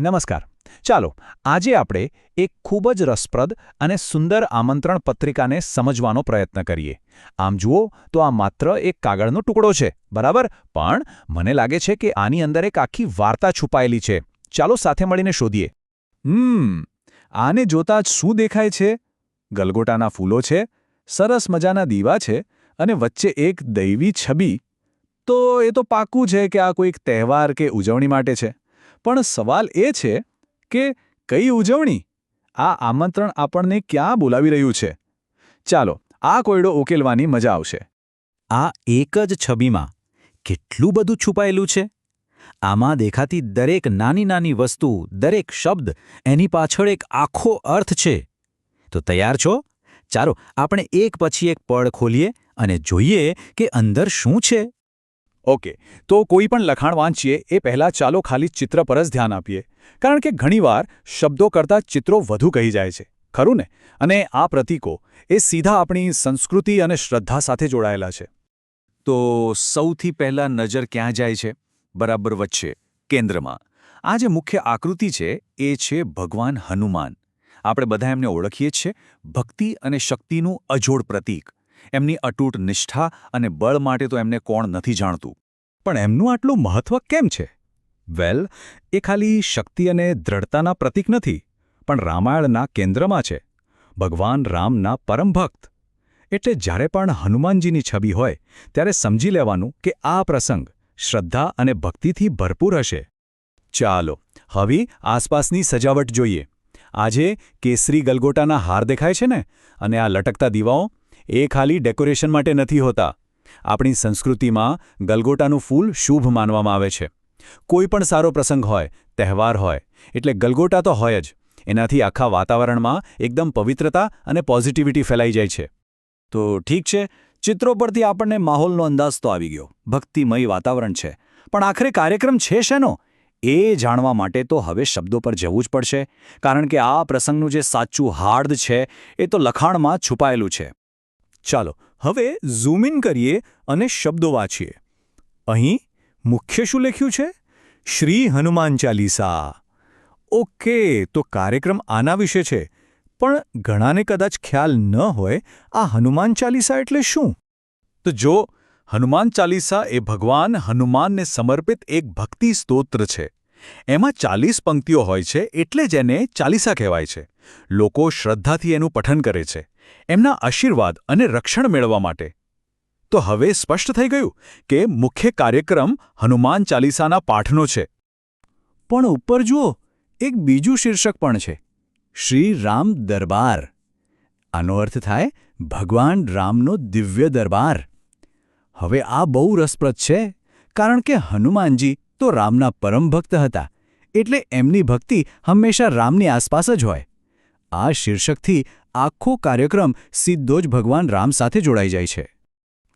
નમસ્કાર. ચાલો, આજે આપણે એક ખૂબ જ રસપ્રદ અને સુંદર આમંત્રણ પત્રિકાને સમજવાનો પ્રયત્ન કરીએ. આમ જુઓ, તો આ માત્ર એક કાગળનો ટુકડો છે, બરાબર? પણ મને લાગે છે કે આની અંદર એક આખી વાર્તા છુપાયેલી છે. ચાલો સાથે મળીને શોધીએ. હમ, આને જોતા જ શું દેખાય છે? ગલગોટાના ફૂલો છે, સરસ મજાના દીવા છે અને વચ્ચે એક દૈવી છબી. તો એ તો પાક્કું છે કે આ કોઈક તહેવાર કે ઉજવણી માટે છે. પણ સવાલ એ છે કે કઈ ઉજવણી? આ આમંત્રણ આપણને ક્યાં બોલાવી રહ્યું છે? ચાલો, આ કોયડો ઉકેલવાની મજા આવશે. આ એક જ છબીમાં કેટલું બધું છુપાયેલું છે? આમાં દેખાતી દરેક નાની નાની વસ્તુ, દરેક શબ્દ, એની પાછળ એક આખો અર્થ છે. તો તૈયાર છો? ચાલો, આપણે એક પછી એક પળ ખોલીએ અને જોઈએ કે અંદર શું છે. ઓકે, તો કોઈ પણ લખાણ વાંચીએ એ પહેલાં ચાલો ખાલી ચિત્ર પર જ ધ્યાન આપીએ. કારણ કે ઘણીવાર શબ્દો કરતાં ચિત્રો વધુ કહી જાય છે. ખરું ને? અને આ પ્રતીકો એ સીધા આપણી સંસ્કૃતિ અને શ્રદ્ધા સાથે જોડાયેલા છે. તો સૌથી પહેલાં નજર ક્યાં જાય છે? બરાબર વચ્ચે, કેન્દ્રમાં. આ જે મુખ્ય આકૃતિ છે, એ છે ભગવાન હનુમાન. આપણે બધા એમને ઓળખીએ છીએ ભક્તિ અને શક્તિનું અજોડ પ્રતીક. એમની અતૂટ નિષ્ઠા અને બળ માટે તો એમને કોણ નથી જાણતું. પણ એમનું આટલું મહત્વ કેમ છે? વેલ, એ ખાલી શક્તિ અને દ્રઢતાના પ્રતીક નથી, પણ રામાયણના કેન્દ્રમાં છે. ભગવાન રામના પરમ ભક્ત. એટલે જ્યારે પણ હનુમાનજીની છબી હોય, ત્યારે સમજી લેવાનું કે આ પ્રસંગ શ્રદ્ધા અને ભક્તિથી ભરપૂર હશે. ચાલો, હવે આસપાસની સજાવટ જોઈએ. આજે કેસરી ગલગોટાના હાર દેખાય છે ને? અને આ લટકતા દીવાઓ, એ ખાલી ડેકોરેશન માટે નથી હોતા. આપણી સંસ્કૃતિમાં ગલગોટાનું ફૂલ શુભ માનવામાં આવે છે. કોઈ પણ સારો પ્રસંગ હોય, તહેવાર હોય, એટલે ગલગોટા તો હોય જ, એનાથી આખા વાતાવરણમાં એકદમ પવિત્રતા અને પોઝિટિવિટી ફેલાઈ જાય છે. તો ઠીક છે, ચિત્રો પરથી આપણને માહોલનો અંદાજ તો આવી ગયો, ભક્તિમય વાતાવરણ છે, પણ આખરે કાર્યક્રમ છે શેનો? એ જાણવા માટે તો હવે શબ્દો પર જવું જ પડશે, કારણ કે આ પ્રસંગનું જે સાચું હાર્દ છે, એ તો લખાણમાં છુપાયેલું છે. ચાલો હવે ઝૂમ ઇન કરીએ અને શબ્દો વાંચીએ. અહીં મુખ્ય શું લખ્યું છે? શ્રી હનુમાન ચાલીસા. ઓકે, તો કાર્યક્રમ આના વિશે છે. પણ ઘણાને કદાચ ખ્યાલ ન હોય, આ હનુમાન ચાલીસા એટલે શું? તો જો, હનુમાન ચાલીસા એ ભગવાન હનુમાનને સમર્પિત એક ભક્તિ સ્તોત્ર છે. એમાં ચાલીસ પંક્તિઓ હોય છે એટલે જ એને ચાલીસા કહેવાય છે. લોકો શ્રદ્ધાથી એનું પઠન કરે છે. એમના આશીર્વાદ અને રક્ષણ મેળવવા માટે. તો હવે સ્પષ્ટ થઈ ગયું કે મુખ્ય કાર્યક્રમ હનુમાન ચાલીસાના પાઠનો છે. પણ ઉપર જુઓ, એક બીજું શીર્ષક પણ છે. શ્રી રામ દરબાર. આનો અર્થ થાય, ભગવાન રામનો દિવ્ય દરબાર. હવે આ બહુ રસપ્રદ છે, કારણ કે હનુમાનજી તો રામના પરમ ભક્ત હતા, એટલે એમની ભક્તિ હંમેશા રામની આસપાસ જ હોય. આ શીર્ષકથી આખો કાર્યક્રમ સીધો જ ભગવાન રામ સાથે જોડાઈ જાય છે.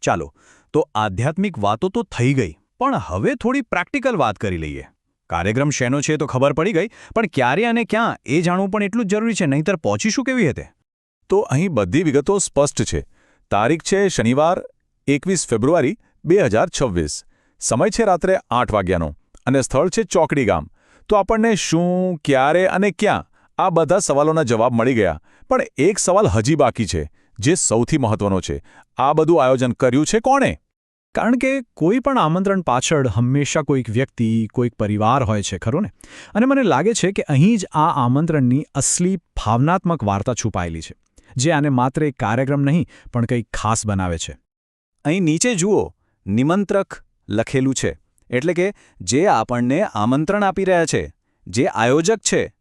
ચાલો, તો આધ્યાત્મિક વાતો તો થઈ ગઈ, પણ હવે થોડી પ્રેક્ટિકલ વાત કરી લઈએ. કાર્યક્રમ શેનો છે તો ખબર પડી ગઈ, પણ ક્યારે અને ક્યાં એ જાણવું પણ એટલું જ જરૂરી છે, નહીંતર પહોંચીશું કેવી રીતે? તો અહીં બધી વિગતો સ્પષ્ટ છે. તારીખ છે શનિવાર, એકવીસ ફેબ્રુઆરી, બે સમય છે રાત્રે આઠ વાગ્યાનો અને સ્થળ છે ચોકડી ગામ. તો આપણને શું, ક્યારે અને ક્યાં આ બધા સવાલોના જવાબ મળી ગયા. પણ એક સવાલ હજી બાકી છે, જે સૌથી મહત્વનો છે. આ બધું આયોજન કર્યું છે કોણે? કારણ કે કોઈ પણ આમંત્રણ પાછળ હંમેશા કોઈક વ્યક્તિ, કોઈક પરિવાર હોય છે, ખરું ને? અને મને લાગે છે કે અહીં જ આ આમંત્રણની અસલી ભાવનાત્મક વાર્તા છુપાયેલી છે, જે આને માત્ર એક કાર્યક્રમ નહીં, પણ કંઈક ખાસ બનાવે છે. અહીં નીચે જુઓ, નિમંત્રક લખેલું છે, એટલે કે જે આપણને આમંત્રણ આપી રહ્યા છે, જે આયોજક છે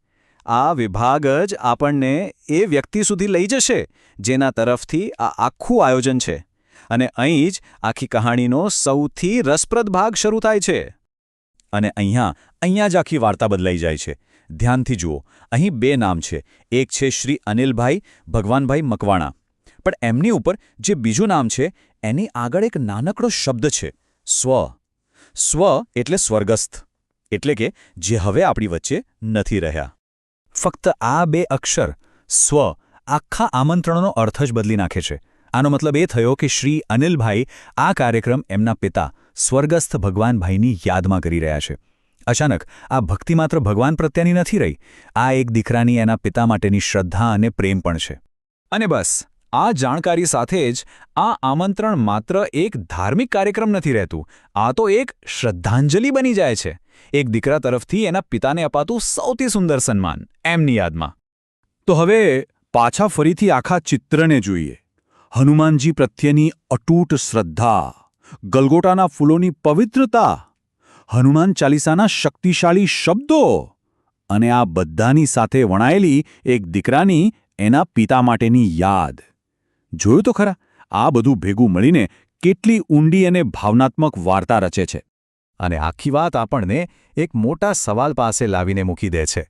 આ વિભાગ જ આપણને એ વ્યક્તિ સુધી લઈ જશે, જેના તરફથી આ આખું આયોજન છે. અને અહીં જ આખી કહાણીનો સૌથી રસપ્રદ ભાગ શરૂ થાય છે. અને અહીંયા અહીંયા જ આખી વાર્તા બદલાઈ જાય છે. ધ્યાનથી જુઓ, અહીં બે નામ છે. એક છે શ્રી અનિલભાઈ, ભગવાનભાઈ મકવાણા. પણ એમની ઉપર જે બીજું નામ છે, એની આગળ એક નાનકડો શબ્દ છે. સ્વ. સ્વ એટલે સ્વર્ગસ્થ. એટલે કે જે હવે આપણી વચ્ચે નથી રહ્યા. ફક્ત આ બે અક્ષર સ્વ આખા આમંત્રણનો અર્થ જ બદલી નાખે છે. આનો મતલબ એ થયો કે શ્રી અનિલભાઈ આ કાર્યક્રમ એમના પિતા સ્વર્ગસ્થ ભગવાનભાઈની યાદમાં કરી રહ્યા છે. અચાનક આ ભક્તિ માત્ર ભગવાન પ્રત્યેની નથી રહી, આ એક દીકરાની એના પિતા માટેની શ્રદ્ધા અને પ્રેમ પણ છે. અને બસ. આ જાણકારી સાથે જ આ આમંત્રણ માત્ર એક ધાર્મિક કાર્યક્રમ નથી રહેતું, આ તો એક શ્રદ્ધાંજલિ બની જાય છે. એક દીકરા તરફથી એના પિતાને અપાતું સૌથી સુંદર સન્માન, એમની યાદમાં. તો હવે પાછા ફરીથી આખા ચિત્રને જોઈએ. હનુમાનજી પ્રત્યેની અટૂટ શ્રદ્ધા, ગલગોટાના ફૂલોની પવિત્રતા, હનુમાન ચાલીસાના શક્તિશાળી શબ્દો અને આ બધાની સાથે વણાયેલી એક દીકરાની એના પિતા માટેની યાદ. જોયું તો ખરા? આ બધું ભેગું મળીને કેટલી ઊંડી અને ભાવનાત્મક વાર્તા રચે છે. અને આખી વાત આપણને એક મોટા સવાલ પાસે લાવીને મૂકી દે છે.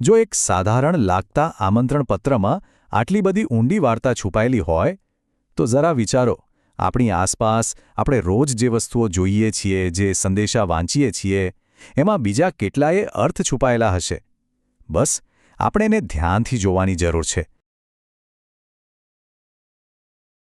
જો એક સાધારણ લાગતા આમંત્રણ પત્રમાં આટલી બધી ઊંડી વાર્તા છુપાયેલી હોય, તો જરા વિચારો. આપણી આસપાસ આપણે રોજ જે વસ્તુઓ જોઈએ છીએ, જે સંદેશા વાંચીએ છીએ, એમાં બીજા કેટલાય અર્થ છુપાયેલા હશે. બસ, આપણે એને ધ્યાનથી જોવાની જરૂર છે.